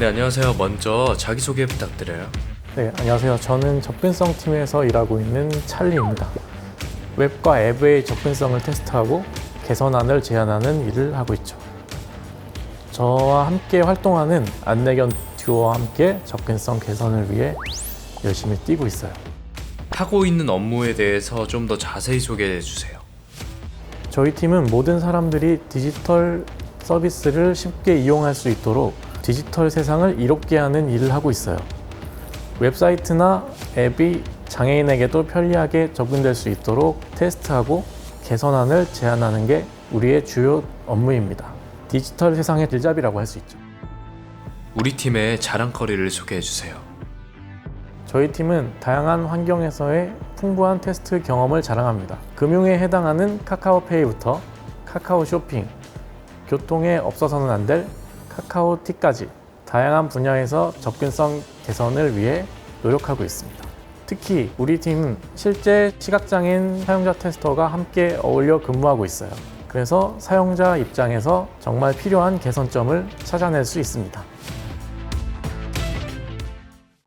네, 안녕하세요. 먼저 자기소개 부탁드려요. 네, 안녕하세요. 저는 접근성 팀에서 일하고 있는 찰리입니다. 웹과 앱의 접근성을 테스트하고 개선안을 제안하는 일을 하고 있죠. 저와 함께 활동하는 안내견 듀오와 함께 접근성 개선을 위해 열심히 뛰고 있어요. 하고 있는 업무에 대해서 좀 더 자세히 소개해 주세요. 저희 팀은 모든 사람들이 디지털 서비스를 쉽게 이용할 수 있도록 디지털 세상을 이롭게 하는 일을 하고 있어요. 웹사이트나 앱이 장애인에게도 편리하게 접근될 수 있도록 테스트하고 개선안을 제안하는 게 우리의 주요 업무입니다. 디지털 세상의 길잡이라고 할 수 있죠. 우리 팀의 자랑거리를 소개해 주세요. 저희 팀은 다양한 환경에서의 풍부한 테스트 경험을 자랑합니다. 금융에 해당하는 카카오페이부터 카카오 쇼핑, 교통에 없어서는 안 될 카카오티까지 다양한 분야에서 접근성 개선을 위해 노력하고 있습니다. 특히 우리 팀은 실제 시각장애인 사용자 테스터가 함께 어울려 근무하고 있어요. 그래서 사용자 입장에서 정말 필요한 개선점을 찾아낼 수 있습니다.